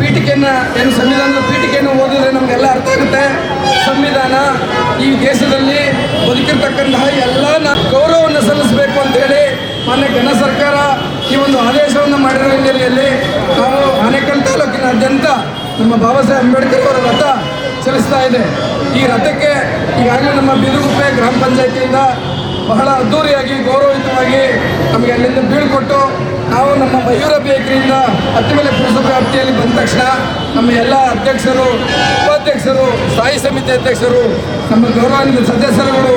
ಪೀಠಿಕೆಯನ್ನು, ಏನು ಸಂವಿಧಾನದ ಪೀಠಿಕೆಯನ್ನು ಓದಿದ್ರೆ ನಮಗೆಲ್ಲ ಅರ್ಥ ಆಗುತ್ತೆ. ಸಂವಿಧಾನ ಈ ದೇಶದಲ್ಲಿ ಬದುಕಿರ್ತಕ್ಕಂತಹ ಎಲ್ಲ ಗೌರವವನ್ನು ಸಲ್ಲಿಸಬೇಕು ಅಂತೇಳಿ ಮಾನ್ಯ ಘನ ಸರ್ಕಾರ ಈ ಒಂದು ಆದೇಶವನ್ನು ಮಾಡಿರೋ ಹಿನ್ನೆಲೆಯಲ್ಲಿ ನಾವು ಆನೇಕಲ್ ತಾಲೂಕಿನಾದ್ಯಂತ ನಮ್ಮ ಬಾಬಾ ಸಾಹೇಬ್ ಅಂಬೇಡ್ಕರ್ ಅವರ ರಥ ಚಲಿಸ್ತಾ ಇದೆ. ಈ ರಥಕ್ಕೆ ಈಗಾಗಲೇ ನಮ್ಮ ಬಿದುಗುಪ್ಪೆ ಗ್ರಾಮ ಪಂಚಾಯತಿಯಿಂದ ಬಹಳ ಅದ್ಧೂರಿಯಾಗಿ ಗೌರವಯುತವಾಗಿ ನಮಗೆ ಅಲ್ಲಿಂದ ಬೀಳ್ಕೊಟ್ಟು ನಾವು ನಮ್ಮ ಮಯೂರ ಬೇಕರಿಯಿಂದ ಹತ್ತಿಮಲೆ ಪುರಸಭೆ ವ್ಯಾಪ್ತಿಯಲ್ಲಿ ಬಂದ ತಕ್ಷಣ ನಮ್ಮ ಎಲ್ಲ ಅಧ್ಯಕ್ಷರು, ಉಪಾಧ್ಯಕ್ಷರು, ಸ್ಥಾಯಿ ಸಮಿತಿ ಅಧ್ಯಕ್ಷರು, ನಮ್ಮ ಗೌರವಾನ್ವಿತ ಸದಸ್ಯರುಗಳು,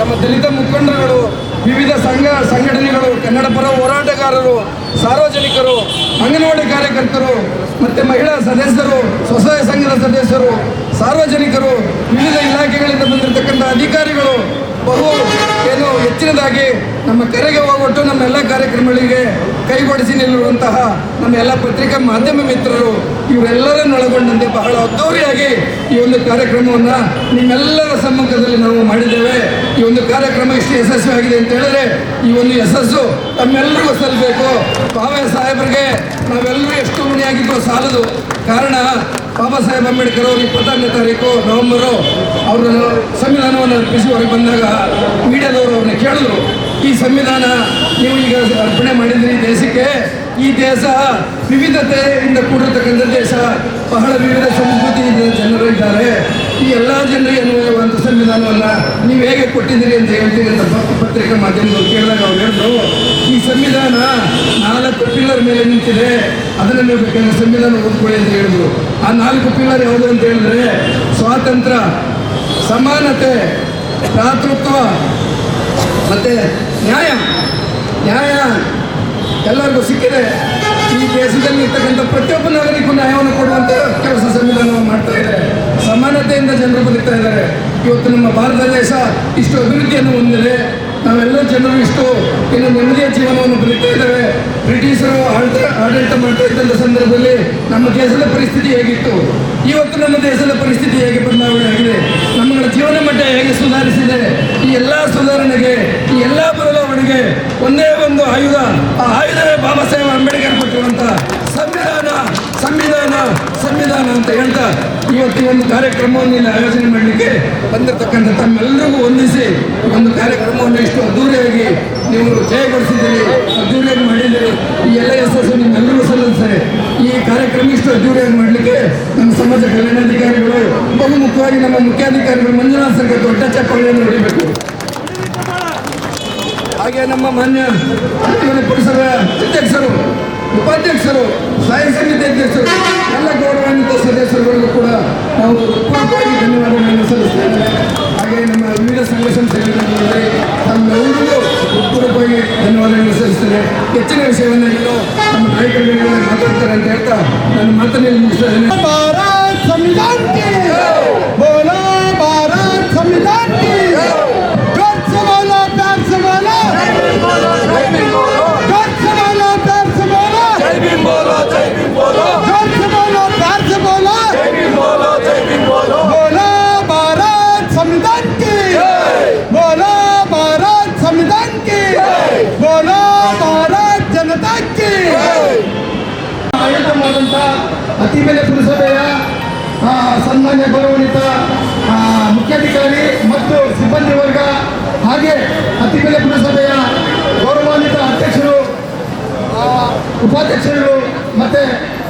ನಮ್ಮ ದಲಿತ ಮುಖಂಡರುಗಳು, ವಿವಿಧ ಸಂಘ ಸಂಘಟನೆಗಳು, ಕನ್ನಡ ಪರ ಹೋರಾಟಗಾರರು, ಸಾರ್ವಜನಿಕರು, ಅಂಗನವಾಡಿ ಕಾರ್ಯಕರ್ತರು, ಮತ್ತು ಮಹಿಳಾ ಸದಸ್ಯರು, ಸ್ವಸಹಾಯ ಸಂಘದ ಸದಸ್ಯರು, ಸಾರ್ವಜನಿಕರು, ವಿವಿಧ ಇಲಾಖೆಗಳಿಂದ ಬಂದಿರತಕ್ಕಂಥ ಅಧಿಕಾರಿಗಳು ಬಹು ಏನು ಹೆಚ್ಚಿನದಾಗಿ ನಮ್ಮ ಕರೆಗೆ ಹೋಗ್ಬಿಟ್ಟು ನಮ್ಮ ಎಲ್ಲ ಕಾರ್ಯಕ್ರಮಗಳಿಗೆ ಕೈಗೊಡಿಸಿ ನಿಲ್ಲುವಂತಹ ನಮ್ಮ ಎಲ್ಲ ಪತ್ರಿಕಾ ಮಾಧ್ಯಮ ಮಿತ್ರರು, ಇವರೆಲ್ಲರನ್ನು ಒಳಗೊಂಡಂತೆ ಬಹಳ ಅದ್ದೂರಿಯಾಗಿ ಈ ಒಂದು ಕಾರ್ಯಕ್ರಮವನ್ನು ನಿಮ್ಮೆಲ್ಲರ ಸಮ್ಮುಖದಲ್ಲಿ ನಾವು ಮಾಡಿದ್ದೇವೆ. ಈ ಒಂದು ಕಾರ್ಯಕ್ರಮ ಇಷ್ಟು ಯಶಸ್ವಿಯಾಗಿದೆ ಅಂತ ಹೇಳಿದ್ರೆ ಈ ಒಂದು ಯಶಸ್ಸು ತಮ್ಮೆಲ್ಲರಿಗೂ ಸಲ್ಲಬೇಕು ಬಾಬಾ ಸಾಹೇಬರಿಗೆ ನಾವೆಲ್ಲರೂ ಎಷ್ಟು ಋಣಿಯಾಗಿದ್ದು ಸಾಲದು. ಕಾರಣ ಬಾಬಾ ಸಾಹೇಬ್ ಅಂಬೇಡ್ಕರ್ ಅವರು ಇಪ್ಪತ್ತಾರನೇ ತಾರೀಕು ನವೆಂಬರು ಅವರು ಸಂವಿಧಾನವನ್ನು ಅರ್ಪಿಸಿ ಹೊರಗೆ ಬಂದಾಗ ಮೀಡಿಯಾದವರು ಅವ್ರನ್ನ ಕೇಳಿದ್ರು. ಈ ಸಂವಿಧಾನ ನೀವು ಈಗ ಅರ್ಪಣೆ ಮಾಡಿದ್ರಿ ದೇಶಕ್ಕೆ, ಈ ದೇಶ ವಿವಿಧತೆಯಿಂದ ಕೂಡಿರ್ತಕ್ಕಂಥ ದೇಶ. ಬಹಳ ವಿವಿಧ ಸಂಸ್ಕೃತಿ ಜನರು ಇದ್ದಾರೆ. ಈ ಎಲ್ಲ ಜನರಿಗೆ ಅನ್ವಯವಾದಂಥ ಸಂವಿಧಾನವನ್ನು ನೀವು ಹೇಗೆ ಕೊಟ್ಟಿದ್ದೀರಿ ಅಂತ ಹೇಳ್ತೀರಿ ಅಂತ ಪತ್ರಿಕಾ ಮಾಧ್ಯಮದವರು ಕೇಳಿದಾಗ ಅವ್ರು ಹೇಳಿದ್ರು. ಈ ಸಂವಿಧಾನ ನಾಲ್ಕು ಪಿಲ್ಲರ್ ಮೇಲೆ ನಿಂತಿದೆ. ಅದನ್ನು ನೀವು ಬೇಕಾದ್ರೆ ಸಂವಿಧಾನ ಓದ್ಕೊಳ್ಳಿ ಅಂತ ಹೇಳಿದ್ರು. ಆ ನಾಲ್ಕು ಪಿಲ್ಲರ್ ಯಾವುದು ಅಂತ ಹೇಳಿದ್ರೆ, ಸ್ವಾತಂತ್ರ್ಯ, ಸಮಾನತೆ, ಭ್ರಾತೃತ್ವ, ಮತ್ತು ನ್ಯಾಯ ನ್ಯಾಯ. ಎಲ್ಲರಿಗೂ ಸಿಕ್ಕಿದೆ. ಈ ದೇಶದಲ್ಲಿ ಇರ್ತಕ್ಕಂಥ ಪ್ರತಿಯೊಬ್ಬ ನಾಗರಿಕರು ನ್ಯಾಯವನ್ನು ಕೊಡುವಂಥ ಕೆಲಸ ಸಂವಿಧಾನವನ್ನು ಮಾಡ್ತಾ ಇದೆ ಸಮಾನತೆಯಿಂದ ಜನರು ಬದುಕ್ತಾ ಇದ್ದಾರೆ. ಇವತ್ತು ನಮ್ಮ ಭಾರತ ದೇಶ ಇಷ್ಟು ಅಭಿವೃದ್ಧಿಯನ್ನು ಹೊಂದಿದೆ. ನಾವೆಲ್ಲ ಜನರು ಇಷ್ಟು ಇನ್ನು ನೆಮ್ಮದಿಯ ಜೀವನವನ್ನು ಬದುಕ್ತಾ ಇದ್ದೇವೆ. ಬ್ರಿಟಿಷರು ಆಡಳಿತ ಆಡಳಿತ ಮಾಡ್ತಾ ಇದ್ದಂಥ ಸಂದರ್ಭದಲ್ಲಿ ನಮ್ಮ ದೇಶದ ಪರಿಸ್ಥಿತಿ ಹೇಗಿತ್ತು? ಇವತ್ತು ನಮ್ಮ ದೇಶದ ಪರಿಸ್ಥಿತಿ ಹೇಗೆ ಬದಲಾವಣೆ ಆಗಿದೆ? ನಮ್ಮ ಜೀವನ ಮಟ್ಟ ಹೇಗೆ ಸುಧಾರಿಸಿದೆ? ಈ ಎಲ್ಲ ಸುಧಾರಣೆಗೆ, ಈ ಎಲ್ಲ ಬದಲಾವಣೆಗೆ ಒಂದೇ ಒಂದು ಆಯುಧ, ಆ ಆಯುಧವೇ ಬಾಬಾ ಸಾಹೇಬ್ ಅಂಬೇಡ್ಕರ್ ಕೊಟ್ಟಿರುವಂಥ ಸಂವಿಧಾನ ಸಂವಿಧಾನ ಸಂವಿಧಾನ ಅಂತ ಹೇಳ್ತಾ ಇವತ್ತು ಒಂದು ಕಾರ್ಯಕ್ರಮವನ್ನು ಇಲ್ಲಿ ಆಯೋಜನೆ ಮಾಡಲಿಕ್ಕೆ ಬಂದಿರತಕ್ಕಂಥ ತಮ್ಮೆಲ್ಲರಿಗೂ ಹೊಂದಿಸಿ ಒಂದು ಕಾರ್ಯಕ್ರಮವನ್ನು ಇಷ್ಟು ಅದ್ದೂರಿಯಾಗಿ ನೀವು ಜಯಗೊಳಿಸಿದ್ದೀರಿ, ಅದ್ದೂರಿಯಾಗಿ ಮಾಡಿದ್ದೀರಿ. ಈ ಎಲ್ಲ ಯಶಸ್ಸು ನಿಮ್ಮೆಲ್ಲರೂ ಸಲ್ಲಿಸ್ತಾರೆ ಈ ಕಾರ್ಯಕ್ರಮ ಇಷ್ಟು ಅದ್ದೂರಿಯಾಗಿ ಮಾಡಲಿಕ್ಕೆ ನಮ್ಮ ಸಮಾಜ ಕಲ್ಯಾಣಾಧಿಕಾರಿಗಳು, ಬಹುಮುಖ್ಯವಾಗಿ ನಮ್ಮ ಮುಖ್ಯಾಧಿಕಾರಿಗಳು ಮಂಜುನಾಥ್ ಸರ್ಗೆ ದೊಡ್ಡ ಚಪ್ಪಳಿಯನ್ನು ಹೊಡಿಬೇಕು. ಹಾಗೆ ನಮ್ಮ ಮಾನ್ಯ ಪುರಸಭೆ ಅಧ್ಯಕ್ಷರು, ಉಪಾಧ್ಯಕ್ಷರು, ಸ್ಥಾಯಿ ಸಮಿತಿ ಅಧ್ಯಕ್ಷರು, ಎಲ್ಲ ಗೌರವಾನ್ವಿತ ಸದಸ್ಯರುಗಳಿಗೂ ಕೂಡ ನಾವು ಹೃತ್ಪೂರ್ವಕವಾಗಿ ಧನ್ಯವಾದಗಳನ್ನು ಸಲ್ಲಿಸ್ತೇವೆ ಹಾಗೆ ನಮ್ಮ ವಿವಿಧ ಸಂಘ ಸಂಸ್ಥೆಗಳಲ್ಲಿ ತಮ್ಮೆಲ್ಲರಿಗೂ ಹೃತ್ಪೂರ್ವಕವಾಗಿ ಧನ್ಯವಾದಗಳನ್ನು ಸಲ್ಲಿಸ್ತೇನೆ ಹೆಚ್ಚಿನ ವಿಷಯವನ್ನು ಇನ್ನು ನಮ್ಮ ನಾಯಕರುಗಳಿಗೆ ಮಾತಾಡ್ತಾರೆ ಅಂತ ಹೇಳ್ತಾ ನನ್ನ ಮಾತನ್ನು ಮುಗಿಸ್ತಾ ಬೆಲೆ ಪುರಸಭೆಯ ಗೌರವಾನ್ವಿತ ಅಧ್ಯಕ್ಷರು ಆ, ಉಪಾಧ್ಯಕ್ಷರು ಮತ್ತೆ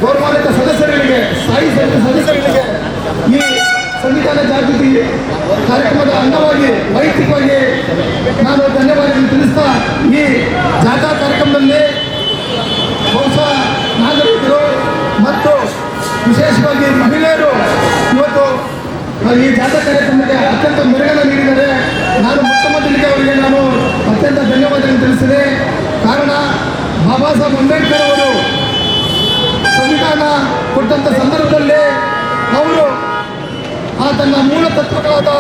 ಗೌರವಾನ್ವಿತ ಸದಸ್ಯರುಗಳಿಗೆ ಸ್ಥಾಯಿ ಸದಸ್ಯರಿಗೆ ಸದಸ್ಯರುಗಳಿಗೆ ಈ ಸಂವಿಧಾನ ಜಾಗೃತಿ ಕಾರ್ಯಕ್ರಮದ ಅಂಗವಾಗಿ ವೈಯಕ್ತಿಕವಾಗಿ ನಾನು ಧನ್ಯವಾದಗಳನ್ನು ತಿಳಿಸ್ತಾ ಈ ಜಾಥಾ ಕಾರ್ಯಕ್ರಮದಲ್ಲಿ ಬಹುಶಃ ನಾಗರಿಕರು ಮತ್ತು ವಿಶೇಷವಾಗಿ ಮಹಿಳೆಯರು ಇವತ್ತು ಈ ಜಾಥಾ ಕಾರ್ಯಕ್ರಮಕ್ಕೆ ಅತ್ಯಂತ ಮೆರುಗನ್ನು ನೀಡಿದರೆ ನಾನು ಮೊತ್ತ ಮೊದಲಿಗೆ ಅವರಿಗೆ ನಾನು ಅತ್ಯಂತ ಧನ್ಯವಾದಗಳನ್ನು ತಿಳಿಸಿದೆ. ಕಾರಣ ಬಾಬಾ ಸಾಹೇಬ್ ಅಂಬೇಡ್ಕರ್ ಅವರು ಸಂವಿಧಾನ ಕೊಟ್ಟಂಥ ಸಂದರ್ಭದಲ್ಲಿ ಅವರು ಆ ತನ್ನ ಮೂಲ ತತ್ವಗಳಾದ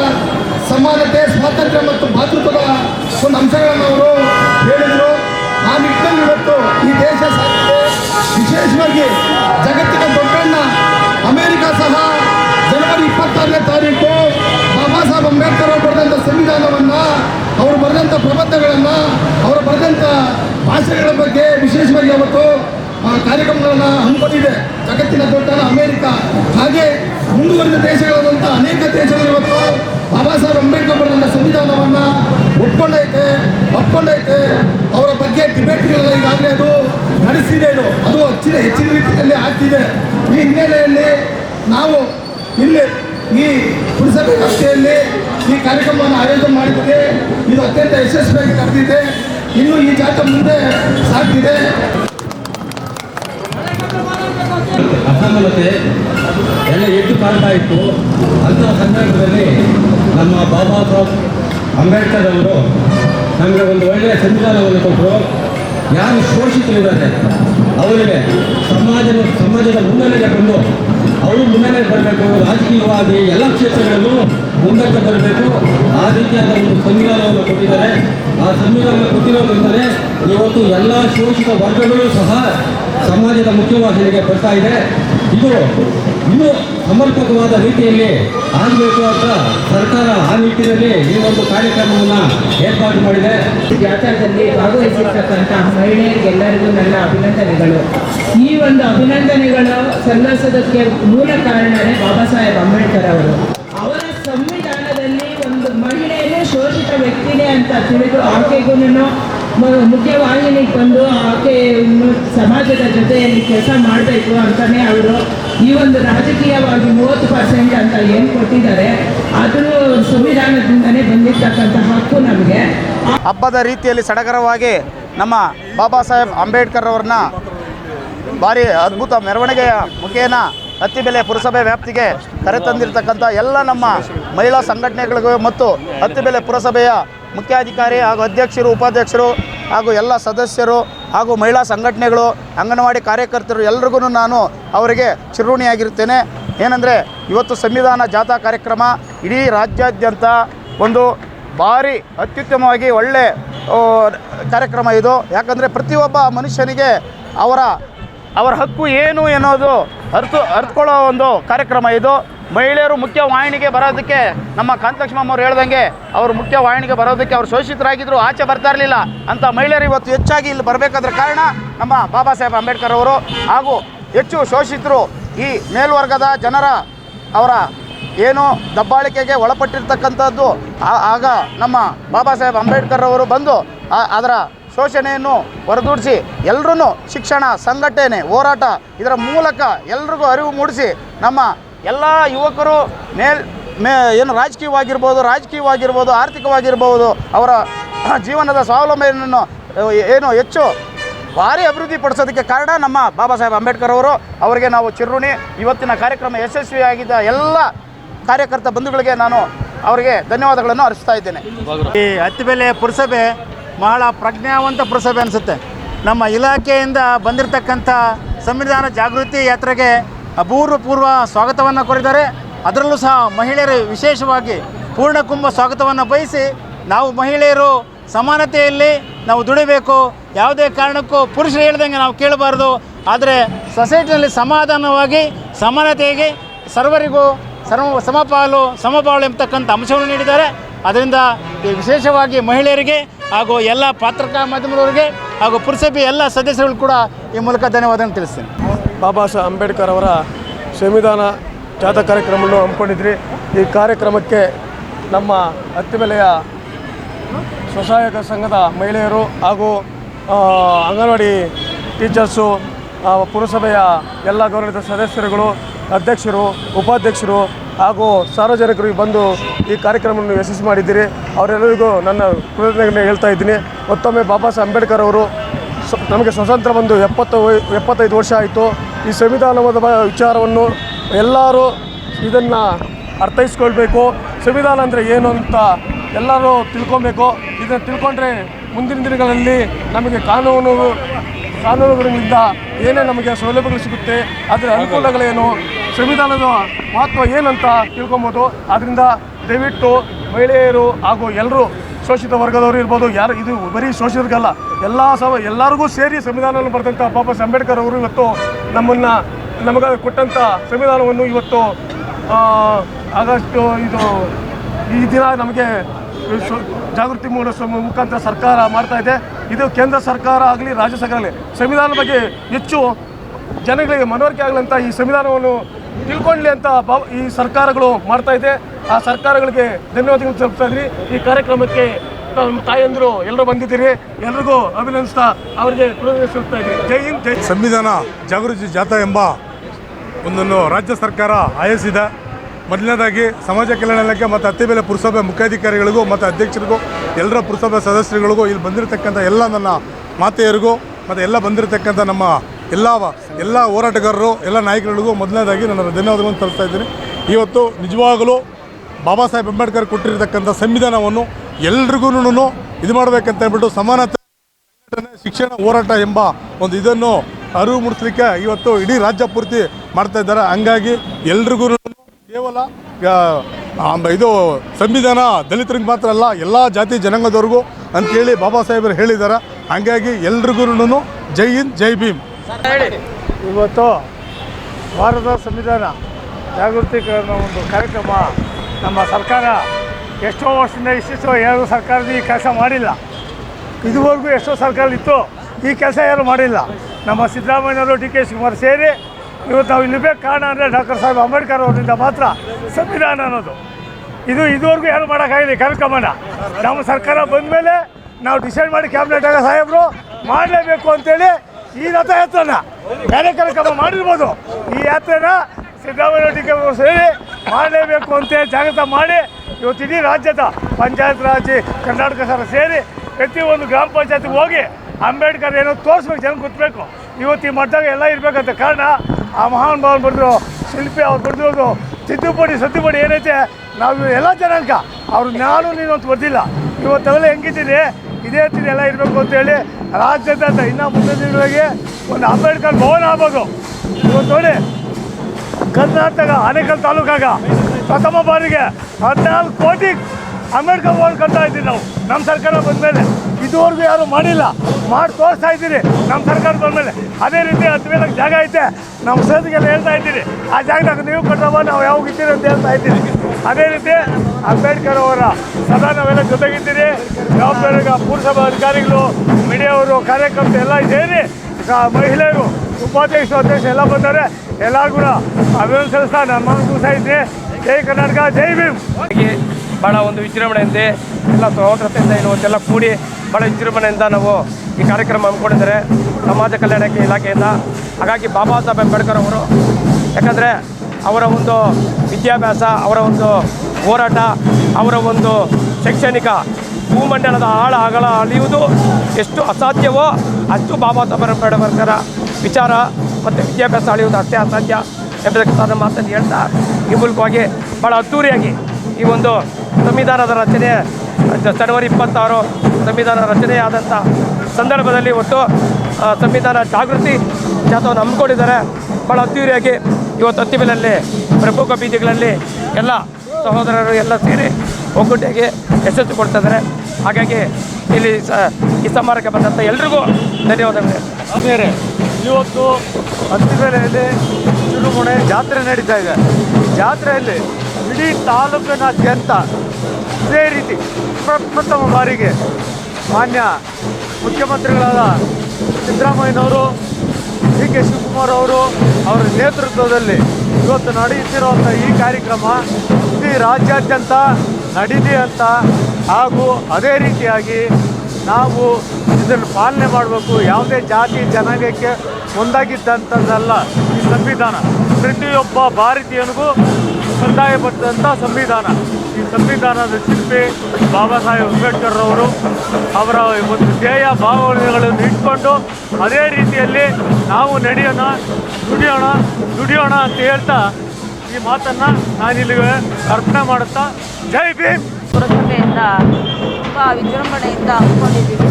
ಸಮಾನತೆ, ಸ್ವಾತಂತ್ರ್ಯ ಮತ್ತು ಭಾತೃತ್ವದ ಒಂದು ಅಂಶಗಳನ್ನು ಅವರು ಹೇಳಿದರು. ಆ ನಿಟ್ಟಿನಲ್ಲಿ ಇವತ್ತು ಈ ದೇಶ ಸಾಧ್ಯ ವಿಶೇಷವಾಗಿ ಜಗತ್ತಿನ ದೊಡ್ಡಣ್ಣ ಅಮೆರಿಕ ಸಹ ಜನವರಿ ಇಪ್ಪತ್ತಾರನೇ ತಾರೀಕು ಬಾಬಾ ಸಾಹೇಬ್ ಅಂಬೇಡ್ಕರ್ ಅವರು ಬರೆದಂಥ ಸಂವಿಧಾನವನ್ನು, ಅವರು ಬರೆದಂಥ ಪ್ರಬಂಧಗಳನ್ನು, ಅವರು ಬರೆದಂಥ ಭಾಷೆಗಳ ಬಗ್ಗೆ ವಿಶೇಷವಾಗಿ ಅವತ್ತು ಕಾರ್ಯಕ್ರಮಗಳನ್ನು ಹಮ್ಮಿಕೊಂಡಿದೆ. ಜಗತ್ತಿನ ದೊಡ್ಡ ಅಮೆರಿಕ. ಹಾಗೆ ಮುಂದುವರಿದ ದೇಶಗಳಾದಂಥ ಅನೇಕ ದೇಶಗಳು ಇವತ್ತು ಬಾಬಾ ಸಾಹೇಬ್ ಅಂಬೇಡ್ಕರ್ ಬರೆದಂಥ ಸಂವಿಧಾನವನ್ನು ಒಪ್ಕೊಂಡೈತೆ ಒಪ್ಕೊಂಡೈತೆ. ಅವರ ಬಗ್ಗೆ ಡಿಬೇಟ್ಗಳೆಲ್ಲ ಈಗಾಗಲೇ ಅದು ನಡೆಸಿದೆ ಇದು. ಅದು ಹೆಚ್ಚಿನ ಹೆಚ್ಚಿನ ರೀತಿಯಲ್ಲಿ ಆಗ್ತಿದೆ. ಈ ಹಿನ್ನೆಲೆಯಲ್ಲಿ ನಾವು ಇಲ್ಲಿ ಈ ಪುರಸಭೆ ರಸ್ತೆಯಲ್ಲಿ ಈ ಕಾರ್ಯಕ್ರಮವನ್ನು ಆಯೋಜನೆ ಮಾಡಿದ್ದೆ. ಇದು ಅತ್ಯಂತ ಯಶಸ್ವಿಯಾಗಿ ಕರೆದಿದೆ ಇನ್ನು ಈ ಜಾತ್ರೆ ಮುಂದೆ ಸಾಕ್ತಿದೆ ಅಸಮಾನತೆ ಎಲ್ಲ ಎದ್ದು ಕಾಣ್ತಾ ಇತ್ತು. ಅಂಥ ಸಂದರ್ಭದಲ್ಲಿ ನಮ್ಮ ಬಾಬಾ ಸಾಹೇಬ್ ಅಂಬೇಡ್ಕರ್ ಅವರು ನಮಗೆ ಒಂದು ಒಳ್ಳೆಯ ಸಂವಿಧಾನವನ್ನು ಕೊಟ್ಟರು. ಯಾರು ಶೋಷಿತರಿದ್ದಾರೆ? ಅವರಿಗೆ ಸಮಾಜದ ಸಮಾಜದ ಮುನ್ನೆಲೆಗೆ ಬಂದು ಅವರು ಮುನ್ನೆಲೆ ಬರಬೇಕು, ರಾಜಕೀಯವಾಗಿ ಎಲ್ಲ ಕ್ಷೇತ್ರಗಳಲ್ಲೂ ಮುಂದಕ್ಕೆ ಬರಬೇಕು. ಆ ರೀತಿಯಾದ ಒಂದು ಸಂವಿಧಾನವನ್ನು ಕೊಟ್ಟಿದ್ದಾರೆ. ಆ ಸಂವಿಧಾನ ಕೊಟ್ಟಿರೋದ್ರಿಂದಲೇ ಇವತ್ತು ಎಲ್ಲ ಶೋಷಿತ ವರ್ಗಗಳು ಸಹ ಸಮಾಜದ ಮುಖ್ಯವಾಹಿನಿಗೆ ಬರ್ತಾ ಇದೆ. ಇದು ಇನ್ನೂ ಸಮರ್ಪಕವಾದ ರೀತಿಯಲ್ಲಿ ಆಗಬೇಕು ಅಂತ ಸರ್ಕಾರ ಆ ನಿಟ್ಟಿನಲ್ಲಿ ಈ ಒಂದು ಕಾರ್ಯಕ್ರಮವನ್ನು ಏರ್ಪಾಡು ಮಾಡಿದೆ. ಜಾಥಾದಲ್ಲಿ ಭಾಗವಹಿಸಿರ್ತಕ್ಕಂತಹ ಮಹಿಳೆಯರಿಗೆಲ್ಲರಿಗೂ ನನ್ನ ಅಭಿನಂದನೆಗಳು. ಈ ಒಂದು ಅಭಿನಂದನೆಗಳು ಸಲ್ಲಿಸೋದಕ್ಕೆ ಮೂಲ ಕಾರಣನೇ ಬಾಬಾ ಸಾಹೇಬ್ ಅಂಬೇಡ್ಕರ್ ಅವರು. ಅವರ ಸಂವಿಧಾನದಲ್ಲಿ ಒಂದು ಮಹಿಳೆಯೇ ಶೋಷಿತ ವ್ಯಕ್ತಿನೇ ಅಂತ ತಿಳಿದು ಆಕೆಗೂ ಮುಖ್ಯವಾಹಿನಿಗೆ ಬಂದು ಆಕೆ ಸಮಾಜದ ಜೊತೆಯಲ್ಲಿ ಕೆಲಸ ಮಾಡಬೇಕು ಅಂತಲೇ ಅವರು ಈ ಒಂದು ರಾಜಕೀಯವಾಗಿ ಮೂವತ್ತು ಪರ್ಸೆಂಟ್ ಅಂತ ಏನು ಕೊಟ್ಟಿದ್ದಾರೆ ಅದು ಸಂವಿಧಾನದಿಂದನೇ ಬಂದಿರ್ತಕ್ಕಂಥ ಹಕ್ಕು ನಮಗೆ. ಹಬ್ಬದ ರೀತಿಯಲ್ಲಿ ಸಡಗರವಾಗಿ ನಮ್ಮ ಬಾಬಾ ಸಾಹೇಬ್ ಅಂಬೇಡ್ಕರ್ ಅವ್ರನ್ನ ಭಾರಿ ಅದ್ಭುತ ಮೆರವಣಿಗೆಯ ಮುಖೇನ ಹತ್ತಿಬೆಲೆ ಪುರಸಭೆ ವ್ಯಾಪ್ತಿಗೆ ಕರೆತಂದಿರತಕ್ಕಂಥ ಎಲ್ಲ ನಮ್ಮ ಮಹಿಳಾ ಸಂಘಟನೆಗಳಿಗೂ ಮತ್ತು ಹತ್ತಿಬೆಲೆ ಪುರಸಭೆಯ ಮುಖ್ಯಾಧಿಕಾರಿ ಹಾಗೂ ಅಧ್ಯಕ್ಷರು, ಉಪಾಧ್ಯಕ್ಷರು ಹಾಗೂ ಎಲ್ಲ ಸದಸ್ಯರು ಹಾಗೂ ಮಹಿಳಾ ಸಂಘಟನೆಗಳು, ಅಂಗನವಾಡಿ ಕಾರ್ಯಕರ್ತರು ಎಲ್ರಿಗೂ ನಾನು ಅವರಿಗೆ ಚಿರುಣಿಯಾಗಿರುತ್ತೇನೆ ಏನಂದರೆ, ಇವತ್ತು ಸಂವಿಧಾನ ಜಾಥಾ ಕಾರ್ಯಕ್ರಮ ಇಡೀ ರಾಜ್ಯಾದ್ಯಂತ ಒಂದು ಭಾರಿ ಅತ್ಯುತ್ತಮವಾಗಿ ಒಳ್ಳೆ ಕಾರ್ಯಕ್ರಮ ಇದು. ಯಾಕಂದರೆ ಪ್ರತಿಯೊಬ್ಬ ಮನುಷ್ಯನಿಗೆ ಅವರ ಅವರ ಹಕ್ಕು ಏನು ಎನ್ನೋದು ಅರ್ಥ ಅರ್ಥಕೊಳ್ಳೋ ಒಂದು ಕಾರ್ಯಕ್ರಮ ಇದು. ಮಹಿಳೆಯರು ಮುಖ್ಯ ವಾಹಿನಿಗೆ ಬರೋದಕ್ಕೆ ನಮ್ಮ ಕಾಂತಲಕ್ಷ್ಮಮ್ಮ ಅವ್ರು ಹೇಳ್ದಂಗೆ ಅವರು ಮುಖ್ಯ ವಾಹಿನಿಗೆ ಬರೋದಕ್ಕೆ ಅವ್ರು ಶೋಷಿತರಾಗಿದ್ದರು ಆಚೆ ಬರ್ತಾ ಇರಲಿಲ್ಲ ಅಂತ ಮಹಿಳೆಯರು ಇವತ್ತು ಹೆಚ್ಚಾಗಿ ಇಲ್ಲಿ ಬರಬೇಕಾದ್ರ ಕಾರಣ ನಮ್ಮ ಬಾಬಾ ಸಾಹೇಬ್ ಅಂಬೇಡ್ಕರ್ ಅವರು ಹಾಗೂ ಹೆಚ್ಚು ಶೋಷಿತರು ಈ ಮೇಲ್ವರ್ಗದ ಜನರ ಅವರ ಏನು ದಬ್ಬಾಳಿಕೆಗೆ ಒಳಪಟ್ಟಿರ್ತಕ್ಕಂಥದ್ದು. ಆಗ ನಮ್ಮ ಬಾಬಾ ಸಾಹೇಬ್ ಅಂಬೇಡ್ಕರ್ ಅವರು ಬಂದು ಅದರ ಶೋಷಣೆಯನ್ನು ಹೊರದೂಡಿಸಿ ಎಲ್ಲರೂ ಶಿಕ್ಷಣ, ಸಂಘಟನೆ, ಹೋರಾಟ ಇದರ ಮೂಲಕ ಎಲ್ರಿಗೂ ಅರಿವು ಮೂಡಿಸಿ ನಮ್ಮ ಎಲ್ಲ ಯುವಕರು ಮೇಲ್, ಮೇ, ಏನು ರಾಜಕೀಯವಾಗಿರ್ಬೋದು ರಾಜಕೀಯವಾಗಿರ್ಬೋದು, ಆರ್ಥಿಕವಾಗಿರ್ಬೋದು, ಅವರ ಜೀವನದ ಸ್ವಾವಲಂಬನೆಯನ್ನು, ಏನು ಹೆಚ್ಚು ಭಾರಿ ಅಭಿವೃದ್ಧಿ ಪಡಿಸೋದಕ್ಕೆ ಕಾರಣ ನಮ್ಮ ಬಾಬಾ ಸಾಹೇಬ್ ಅಂಬೇಡ್ಕರ್ ಅವರು. ಅವರಿಗೆ ನಾವು ಚಿರುಣಿ ಇವತ್ತಿನ ಕಾರ್ಯಕ್ರಮ ಯಶಸ್ವಿಯಾಗಿದ್ದ ಎಲ್ಲ ಕಾರ್ಯಕರ್ತ ಬಂಧುಗಳಿಗೆ ನಾನು ಅವರಿಗೆ ಧನ್ಯವಾದಗಳನ್ನು ಅರ್ಪಿಸ್ತಾ ಇದ್ದೇನೆ. ಈ ಹತ್ತಿಬೆಲೆ ಪುರಸಭೆ ಬಹಳ ಪ್ರಜ್ಞಾವಂತ ಪುರಸಭೆ ಅನಿಸುತ್ತೆ. ನಮ್ಮ ಇಲಾಖೆಯಿಂದ ಬಂದಿರತಕ್ಕಂಥ ಸಂವಿಧಾನ ಜಾಗೃತಿ ಯಾತ್ರೆಗೆ ಅಭೂತಪೂರ್ವ ಸ್ವಾಗತವನ್ನು ಕೋರಿದ್ದಾರೆ. ಅದರಲ್ಲೂ ಸಹ ಮಹಿಳೆಯರು ವಿಶೇಷವಾಗಿ ಪೂರ್ಣಕುಂಭ ಸ್ವಾಗತವನ್ನು ಬಯಸಿ ನಾವು ಮಹಿಳೆಯರು ಸಮಾನತೆಯಲ್ಲಿ ನಾವು ದುಡಿಬೇಕು. ಯಾವುದೇ ಕಾರಣಕ್ಕೂ ಪುರುಷರು ಹೇಳ್ದಂಗೆ ನಾವು ಕೇಳಬಾರ್ದು. ಆದರೆ ಸೊಸೈಟಿನಲ್ಲಿ ಸಮಾಧಾನವಾಗಿ, ಸಮಾನತೆಗೆ ಸರ್ವರಿಗೂ ಸರ್ವ ಸಮಪಾಲು ಸಮಪಾಲು ಎಂಬತಕ್ಕಂಥ ಅಂಶವನ್ನು ನೀಡಿದ್ದಾರೆ. ಅದರಿಂದ ವಿಶೇಷವಾಗಿ ಮಹಿಳೆಯರಿಗೆ ಹಾಗೂ ಎಲ್ಲ ಪತ್ರಿಕಾ ಮಾಧ್ಯಮದವರಿಗೆ ಹಾಗೂ ಪುರಸಭೆ ಎಲ್ಲ ಸದಸ್ಯರು ಕೂಡ ಈ ಮೂಲಕ ಧನ್ಯವಾದವನ್ನು ತಿಳಿಸ್ತೀನಿ. ಬಾಬಾ ಸಾಹೇಬ್ ಅಂಬೇಡ್ಕರ್ ಅವರ ಸಂವಿಧಾನ ಜಾಥಾ ಕಾರ್ಯಕ್ರಮವನ್ನು ಹಮ್ಮಿಕೊಂಡಿದ್ರಿ. ಈ ಕಾರ್ಯಕ್ರಮಕ್ಕೆ ನಮ್ಮ ಹತ್ತಿಬೆಲೆಯ ಸ್ವಸಹಾಯಕ ಸಂಘದ ಮಹಿಳೆಯರು ಹಾಗೂ ಅಂಗನವಾಡಿ ಟೀಚರ್ಸು ಪುರಸಭೆಯ ಎಲ್ಲ ಗೌರವಿತ ಸದಸ್ಯರುಗಳು, ಅಧ್ಯಕ್ಷರು, ಉಪಾಧ್ಯಕ್ಷರು ಹಾಗೂ ಸಾರ್ವಜನಿಕರಿಗೆ ಬಂದು ಈ ಕಾರ್ಯಕ್ರಮವನ್ನು ಯಶಸ್ವಿ ಮಾಡಿದ್ದೀರಿ. ಅವರೆಲ್ಲರಿಗೂ ನನ್ನ ಕೃತಜ್ಞತೆ ಹೇಳ್ತಾ ಇದ್ದೀನಿ. ಮತ್ತೊಮ್ಮೆ ಬಾಬಾ ಸಾಹೇಬ್ ಅಂಬೇಡ್ಕರ್ ಅವರು ನಮಗೆ ಸ್ವತಂತ್ರ ಬಂದು ಎಪ್ಪತ್ತು ಎಪ್ಪತ್ತೈದು ವರ್ಷ ಆಯಿತು. ಈ ಸಂವಿಧಾನದ ವಿಚಾರವನ್ನು ಎಲ್ಲರೂ ಇದನ್ನು ಅರ್ಥೈಸ್ಕೊಳ್ಬೇಕು. ಸಂವಿಧಾನ ಅಂದರೆ ಏನು ಅಂತ ಎಲ್ಲರೂ ತಿಳ್ಕೊಬೇಕು. ಇದನ್ನು ತಿಳ್ಕೊಂಡ್ರೆ ಮುಂದಿನ ದಿನಗಳಲ್ಲಿ ನಮಗೆ ಕಾನೂನು ಕಾನೂನುಗಳಿಂದ ಏನೇ ನಮಗೆ ಸೌಲಭ್ಯಗಳು ಸಿಗುತ್ತೆ, ಅದರ ಅನುಕೂಲಗಳೇನು ಸಂವಿಧಾನದ ಮಹತ್ವ ಏನಂತ ತಿಳ್ಕೊಬೋದು. ಆದ್ದರಿಂದ ದಯವಿಟ್ಟು ಮಹಿಳೆಯರು ಹಾಗೂ ಎಲ್ಲರೂ ಶೋಷಿತ ವರ್ಗದವರು ಇರ್ಬೋದು, ಯಾರು ಇದು ಬರೀ ಶೋಷಿತರಿಗಲ್ಲ, ಎಲ್ಲ ಸವ ಎಲ್ಲರಿಗೂ ಸೇರಿ ಸಂವಿಧಾನವನ್ನು ಬರೆದಂಥ ಬಾಬಾ ಅಂಬೇಡ್ಕರ್ ಅವರು ಇವತ್ತು ನಮ್ಮನ್ನು, ನಮಗೆ ಕೊಟ್ಟಂಥ ಸಂವಿಧಾನವನ್ನು ಇವತ್ತು ಆಗಸ್ಟ್ ಇದು, ಈ ದಿನ ನಮಗೆ ಜಾಗೃತಿ ಮೂಡಿಸುವ ಮುಖಾಂತರ ಸರ್ಕಾರ ಮಾಡ್ತಾ ಇದೆ. ಇದು ಕೇಂದ್ರ ಸರ್ಕಾರ ಆಗಲಿ, ರಾಜ್ಯ ಸರ್ಕಾರ ಆಗಲಿ ಸಂವಿಧಾನ ಬಗ್ಗೆ ಹೆಚ್ಚು ಜನಗಳಿಗೆ ಮನವರಿಕೆ ಆಗಲಿ ಅಂತ ಈ ಸಂವಿಧಾನವನ್ನು ತಿಳ್ಕೊಳ್ಳಿ ಅಂತ ಈ ಸರ್ಕಾರಗಳು ಮಾಡ್ತಾ ಆ ಸರ್ಕಾರಗಳಿಗೆ ಧನ್ಯವಾದಗಳು ತಲುಪ್ತಾ ಇದ್ರಿ. ಈ ಕಾರ್ಯಕ್ರಮಕ್ಕೆ ನಮ್ಮ ತಾಯಂದಿರು ಎಲ್ಲರೂ ಬಂದಿದ್ದೀರಿ. ಎಲ್ರಿಗೂ ಅಭಿನಂದಿಸ್ತಾ ಅವರಿಗೆ ಸಲ್ಲಿಸ್ತಾ ಇದ್ದೀರಿ ಜೈ ಹಿಂದ್, ಜೈ ಸಂವಿಧಾನ ಜಾಗೃತಿ ಜಾಥಾ ಎಂಬ ಒಂದನ್ನು ರಾಜ್ಯ ಸರ್ಕಾರ ಆಯೋಜಿಸಿದೆ. ಮೊದಲನೇದಾಗಿ ಸಮಾಜ ಕಲ್ಯಾಣ ಇಲಾಖೆ ಮತ್ತು ಅತ್ತಿಬೆಲೆ ಪುರಸಭೆ ಮುಖ್ಯಾಧಿಕಾರಿಗಳಿಗೂ ಮತ್ತು ಅಧ್ಯಕ್ಷರಿಗೂ, ಎಲ್ಲರ ಪುರಸಭೆ ಸದಸ್ಯರುಗಳಿಗೂ ಇಲ್ಲಿ ಬಂದಿರತಕ್ಕಂಥ ಎಲ್ಲ ನನ್ನ ಮಾತೆಯರಿಗೂ ಮತ್ತು ಎಲ್ಲ ಬಂದಿರತಕ್ಕಂಥ ನಮ್ಮ ಎಲ್ಲ ಎಲ್ಲ ಹೋರಾಟಗಾರರು, ಎಲ್ಲ ನಾಯಕರುಗಳಿಗೂ ಮೊದಲನೇದಾಗಿ ನನ್ನ ಧನ್ಯವಾದಗಳನ್ನು ತಲುಪ್ತಾ ಇದ್ದೀನಿ. ಇವತ್ತು ನಿಜವಾಗಲೂ ಬಾಬಾ ಸಾಹೇಬ್ ಅಂಬೇಡ್ಕರ್ ಕೊಟ್ಟಿರತಕ್ಕಂಥ ಸಂವಿಧಾನವನ್ನು ಎಲ್ರಿಗೂ ಇದು ಮಾಡಬೇಕಂತ ಹೇಳ್ಬಿಟ್ಟು ಸಮಾನತೆ ಶಿಕ್ಷಣ ಹೋರಾಟ ಎಂಬ ಒಂದು ಇದನ್ನು ಅರಿವು ಮೂಡಿಸ್ಲಿಕ್ಕೆ ಇವತ್ತು ಇಡೀ ರಾಜ್ಯ ಪೂರ್ತಿ ಮಾಡ್ತಾ ಇದ್ದಾರೆ. ಹಂಗಾಗಿ ಎಲ್ರಿಗೂ ಕೇವಲ ಇದು ಸಂವಿಧಾನ ದಲಿತರಿಗೆ ಮಾತ್ರ ಅಲ್ಲ, ಎಲ್ಲ ಜಾತಿ ಜನಾಂಗದವ್ರಿಗೂ ಅಂತೇಳಿ ಬಾಬಾ ಸಾಹೇಬರು ಹೇಳಿದ್ದಾರೆ. ಹಂಗಾಗಿ ಎಲ್ರಿಗೂ ಜೈ ಹಿಂದ್, ಜೈ ಭೀಮ್. ಇವತ್ತು ಭಾರತ ಸಂವಿಧಾನ ಜಾಗೃತೀಕರಣ ಒಂದು ಕಾರ್ಯಕ್ರಮ ನಮ್ಮ ಸರ್ಕಾರ ಎಷ್ಟೋ ವರ್ಷದಿಂದ ಇಷ್ಟಿಷ್ಟೋ ಯಾರು ಸರ್ಕಾರದ ಈ ಕೆಲಸ ಮಾಡಿಲ್ಲ. ಇದುವರೆಗೂ ಎಷ್ಟೋ ಸರ್ಕಾರ ಇತ್ತು ಈ ಕೆಲಸ ಯಾರು ಮಾಡಿಲ್ಲ. ನಮ್ಮ ಸಿದ್ದರಾಮಯ್ಯವರು ಡಿ ಕೆ ಶಿವಕುಮಾರ್ ಸೇರಿ ಇವತ್ತು ನಾವು ಇಲ್ಲಿ ಬೇಕು ಕಾರಣ ಅಂದರೆ ಡಾಕ್ಟರ್ ಸಾಹೇಬ್ ಅಂಬೇಡ್ಕರ್ ಅವರಿಂದ ಮಾತ್ರ ಸಂವಿಧಾನ ಅನ್ನೋದು. ಇದು ಇದುವರೆಗೂ ಯಾರು ಮಾಡೋಕ್ಕಾಗಿದೆ ಕಾರ್ಯಕ್ರಮನ. ನಮ್ಮ ಸರ್ಕಾರ ಬಂದ ಮೇಲೆ ನಾವು ಡಿಸೈಡ್ ಮಾಡಿ ಕ್ಯಾಬಿನೆಟ್ ಆಗ ಸಾಹೇಬರು ಮಾಡಲೇಬೇಕು ಅಂತೇಳಿ ಈ ರಥಯಾತ್ರೆನ. ಬೇರೆ ಕಾರ್ಯಕ್ರಮ ಮಾಡಿರ್ಬೋದು. ಈ ಯಾತ್ರೆನ ಸಿದ್ದರಾಮಯ್ಯ ಕೆ ಸೇರಿ ಮಾಡಲೇಬೇಕು ಅಂತ ಜಾಗೃತ ಮಾಡಿ ಇವತ್ತು ಇಡೀ ರಾಜ್ಯದ ಪಂಚಾಯತ್ ರಾಜ್, ಕರ್ನಾಟಕ ಸರ್ ಸೇರಿ ಪ್ರತಿಯೊಂದು ಗ್ರಾಮ ಪಂಚಾಯತ್ಗೆ ಹೋಗಿ ಅಂಬೇಡ್ಕರ್ ಏನೋ ತೋರಿಸ್ಬೇಕು, ಜನ ಗೊತ್ತಬೇಕು. ಇವತ್ತು ಈ ಮಠದಾಗ ಎಲ್ಲ ಇರಬೇಕಂತ ಕಾರಣ ಆ ಮಹಾನ್ ಭಾವನ್ ಬಂದರು ಶಿಲ್ಪಿ ಅವ್ರು ಬರೆದಿರೋದು ತಿದ್ದುಪಡಿ, ಸದ್ದುಪಡಿ ಏನೈತೆ, ನಾವು ಎಲ್ಲ ಜನಾಂಗ, ಅವ್ರು ನಾನು, ನೀನು ಅಂತ ಬರ್ತಿಲ್ಲ ಇವತ್ತೆಲ್ಲ ಹೆಂಗಿದ್ದೀನಿ ಇದೇ ರೀತಿ ಎಲ್ಲ ಇರಬೇಕು ಅಂತೇಳಿ ರಾಜ್ಯದ ಇನ್ನೂ ಮುಂದೆ ಒಂದು ಅಂಬೇಡ್ಕರ್ ಭವನ ಆಗ್ಬೋದು. ಇವತ್ತು ನೋಡಿ ಕರ್ನಾಟಕ, ಆನೇಕಲ್ ತಾಲೂಕಾಗ ಪ್ರಥಮ ಬಾರಿಗೆ ಹದಿನಾಲ್ಕು ಕೋಟಿ ಅಂಬೇಡ್ಕರ್ ಬೋರ್ಡ್ ಕಟ್ತಾ ಇದ್ದೀವಿ ನಾವು. ನಮ್ಮ ಸರ್ಕಾರ ಬಂದಮೇಲೆ. ಇದುವರೆಗೂ ಯಾರು ಮಾಡಿಲ್ಲ. ಮಾಡಿ ತೋರಿಸ್ತಾ ಇದ್ದೀರಿ. ನಮ್ಮ ಸರ್ಕಾರ ಬಂದಮೇಲೆ. ಅದೇ ರೀತಿ ಹತ್ತು ಮೇಲೆ ಜಾಗ ಐತೆ. ನಮ್ಮ ಸೇತುಗೆಲ್ಲ ಹೇಳ್ತಾ ಇದ್ದೀರಿ. ಆ ಜಾಗದಾಗ ನೀವು ಕೊಟ್ಟವ, ನಾವು ಯಾವಾಗ ಇದ್ದೀರಿ ಅಂತ ಹೇಳ್ತಾ ಇದ್ದೀರಿ. ಅದೇ ರೀತಿ ಅಂಬೇಡ್ಕರ್ ಅವರ ಸದಾ ನಾವೆಲ್ಲ ಜೊತೆಗಿದ್ದೀರಿ. ಜವಾಬ್ದಾರಿಗ ಪುರಸಭಾ ಅಧಿಕಾರಿಗಳು ಮೀಡಿಯಾವರು ಕಾರ್ಯಕರ್ತರು ಎಲ್ಲ ಸೇರಿ ಮಹಿಳೆಯರು ಉಪಾಧ್ಯಕ್ಷರು ಅಧ್ಯಕ್ಷ ಎಲ್ಲ ಬಂದರೆ ಎಲ್ಲರಿಗೂ ಅಭಿನಂದನೆ ಸಲ್ಲಿಸ್ತಾ ನಮ್ಮ ಇದ್ದೀನಿ ಜೈ ಕರ್ನಾಟಕ, ಜೈ ಭೀಮ್. ಭಾಳ ಒಂದು ವಿಜೃಂಭಣೆಯಿಂದ ಎಲ್ಲ ಸಹೋದರತೆಯಿಂದ ಇರುವಂತೆಲ್ಲ ಕೂಡಿ ಭಾಳ ವಿಜೃಂಭಣೆಯಿಂದ ನಾವು ಈ ಕಾರ್ಯಕ್ರಮ ಹಮ್ಮಿಕೊಂಡಿದ್ದಾರೆ ಸಮಾಜ ಕಲ್ಯಾಣಕ್ಕೆ ಇಲಾಖೆಯಿಂದ. ಹಾಗಾಗಿ ಬಾಬಾ ಸಾಹೇಬ್ ಅಂಬೇಡ್ಕರ್ ಅವರು, ಯಾಕಂದರೆ ಅವರ ಒಂದು ವಿದ್ಯಾಭ್ಯಾಸ, ಅವರ ಒಂದು ಹೋರಾಟ, ಅವರ ಒಂದು ಶೈಕ್ಷಣಿಕ ಭೂಮಂಡಲದ ಆಳ ಅಗಲ ಅಳಿಯುವುದು ಎಷ್ಟು ಅಸಾಧ್ಯವೋ ಅಷ್ಟು ಬಾಬಾ ಸಾಹೇಬ್ ಅಂಬೇಡ್ಕರ ವಿಚಾರ ಮತ್ತು ವಿದ್ಯಾಭ್ಯಾಸ ಅಳೆಯುವುದು ಅಷ್ಟೇ ಅಸಾಧ್ಯ ಎಂಬುದಕ್ಕೆ ತನ್ನ ಮಾತನ್ನು ಹೇಳ್ತಾ ಈ ಮೂಲಕವಾಗಿ ಭಾಳ ಅದ್ಧೂರಿಯಾಗಿ ಈ ಒಂದು ಸಂವಿಧಾನದ ರಚನೆ ಜನವರಿ ಇಪ್ಪತ್ತಾರು ಸಂವಿಧಾನ ರಚನೆಯಾದಂಥ ಸಂದರ್ಭದಲ್ಲಿ ಒಟ್ಟು ಸಂವಿಧಾನ ಜಾಗೃತಿ ಜಾಥವನ್ನು ಹಮ್ಮಿಕೊಂಡಿದ್ದಾರೆ. ಭಾಳ ಅದ್ದೂರಿಯಾಗಿ ಇವತ್ತು ಹತ್ತಿಬೆಲಲ್ಲಿ ಪ್ರಮುಖ ಬೀದಿಗಳಲ್ಲಿ ಎಲ್ಲ ಸಹೋದರರು ಎಲ್ಲ ಸೇರಿ ಒಗ್ಗಟ್ಟಿಗೆ ಯಶಸ್ಸು ಕೊಡ್ತಾ ಇದ್ದಾರೆ. ಹಾಗಾಗಿ ಇಲ್ಲಿ ಸ, ಈ ಸಮಾರಕ್ಕೆ ಬಂದಂಥ ಎಲ್ರಿಗೂ ಧನ್ಯವಾದಗಳು. ಬೇರೆ ಇವತ್ತು ಹತ್ತಿಬೆಲೆಯಲ್ಲಿ ಚುರುಮುನೆ ಜಾತ್ರೆ ನಡೀತಾ ಇದೆ. ಜಾತ್ರೆಯಲ್ಲಿ ಇಡೀ ತಾಲೂಕಿನಾದ್ಯಂತ ಇದೇ ರೀತಿ ಪ್ರಪ್ರಥಮ ಬಾರಿಗೆ ಮಾನ್ಯ ಮುಖ್ಯಮಂತ್ರಿಗಳಾದ ಸಿದ್ದರಾಮಯ್ಯನವರು ಡಿ ಕೆ ಶಿವಕುಮಾರ್ ಅವರು ಅವರ ನೇತೃತ್ವದಲ್ಲಿ ಇವತ್ತು ನಡೆಯುತ್ತಿರುವಂಥ ಈ ಕಾರ್ಯಕ್ರಮ ಇಡೀ ರಾಜ್ಯಾದ್ಯಂತ ನಡೀಲಿ ಅಂತ ಹಾಗೂ ಅದೇ ರೀತಿಯಾಗಿ ನಾವು ಇದನ್ನು ಪಾಲನೆ ಮಾಡಬೇಕು. ಯಾವುದೇ ಜಾತಿ ಜನಾಂಗಕ್ಕೆ ಒಂದಾಗಿದ್ದಂಥದ್ದಲ್ಲ ಈ ಸಂವಿಧಾನ. ಪ್ರತಿಯೊಬ್ಬ ಭಾರತೀಯನಿಗೂ ಸಂದಾಯಪಟ್ಟಂಥ ಸಂವಿಧಾನ. ಈ ಸಂವಿಧಾನದ ಶಿಲ್ಪಿ ಬಾಬಾ ಸಾಹೇಬ್ ಅಂಬೇಡ್ಕರ್ ಅವರು ಅವರ ಒಂದು ಧ್ಯೇಯ ಭಾವನೆಗಳನ್ನು ಇಟ್ಕೊಂಡು ಅದೇ ರೀತಿಯಲ್ಲಿ ನಾವು ನಡೆಯೋಣ, ದುಡಿಯೋಣ ದುಡಿಯೋಣ ಅಂತ ಹೇಳ್ತಾ ಈ ಮಾತನ್ನು ನಾನಿಲ್ಲಿಗೆ ಅರ್ಪಣೆ ಮಾಡುತ್ತಾ. ಜೈ ಭೀಮ್! ಪುರಸಭೆಯಿಂದ ತುಂಬ ವಿಜೃಂಭಣೆಯಿಂದ ಹಮ್ಮಿಕೊಂಡಿದ್ದೀವಿ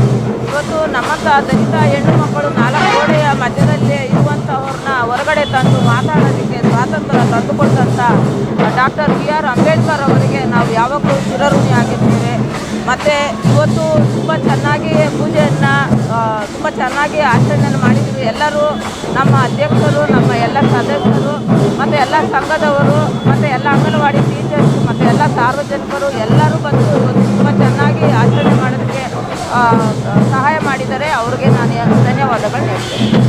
ಇವತ್ತು ನಮ್ಮ ದಲಿತ ಹೆಣ್ಣು ಮಕ್ಕಳು ನಾಲ್ಕು ಗೋಡೆಯ ಮಧ್ಯದಲ್ಲಿ ಇರುವಂಥವ್ರನ್ನ ಹೊರಗಡೆ ತಂದು ಮಾತಾಡೋದಕ್ಕೆ ಸ್ವಾತಂತ್ರ್ಯ ತಂದುಕೊಟ್ಟಂಥ ಡಾಕ್ಟರ್ ಬಿ ಆರ್ ಅಂಬೇಡ್ಕರ್ ಅವರಿಗೆ ನಾವು ಯಾವಾಗಲೂ ಚಿರಋಣಿ ಆಗಿದ್ದೇವೆ. ಮತ್ತು ಇವತ್ತು ತುಂಬ ಚೆನ್ನಾಗಿ ಪೂಜೆಯನ್ನು ತುಂಬ ಚೆನ್ನಾಗಿ ಆಚರಣೆಯನ್ನು ಮಾಡಿದ್ವಿ ಎಲ್ಲರೂ ನಮ್ಮ ಅಧ್ಯಕ್ಷರು, ನಮ್ಮ ಎಲ್ಲ ಸದಸ್ಯರು, ಮತ್ತು ಎಲ್ಲ ಸಂಘದವರು, ಮತ್ತು ಎಲ್ಲ ಅಂಗನವಾಡಿ ಟೀಚರ್ಸ್, ಮತ್ತು ಎಲ್ಲ ಸಾರ್ವಜನಿಕರು ಎಲ್ಲರೂ ಬಂದು ತುಂಬ ಚೆನ್ನಾಗಿ ಸಹಾಯ ಮಾಡಿದರೆ ಅವ್ರಿಗೆ ನಾನು ಧನ್ಯವಾದಗಳು ಹೇಳ್ತೇನೆ.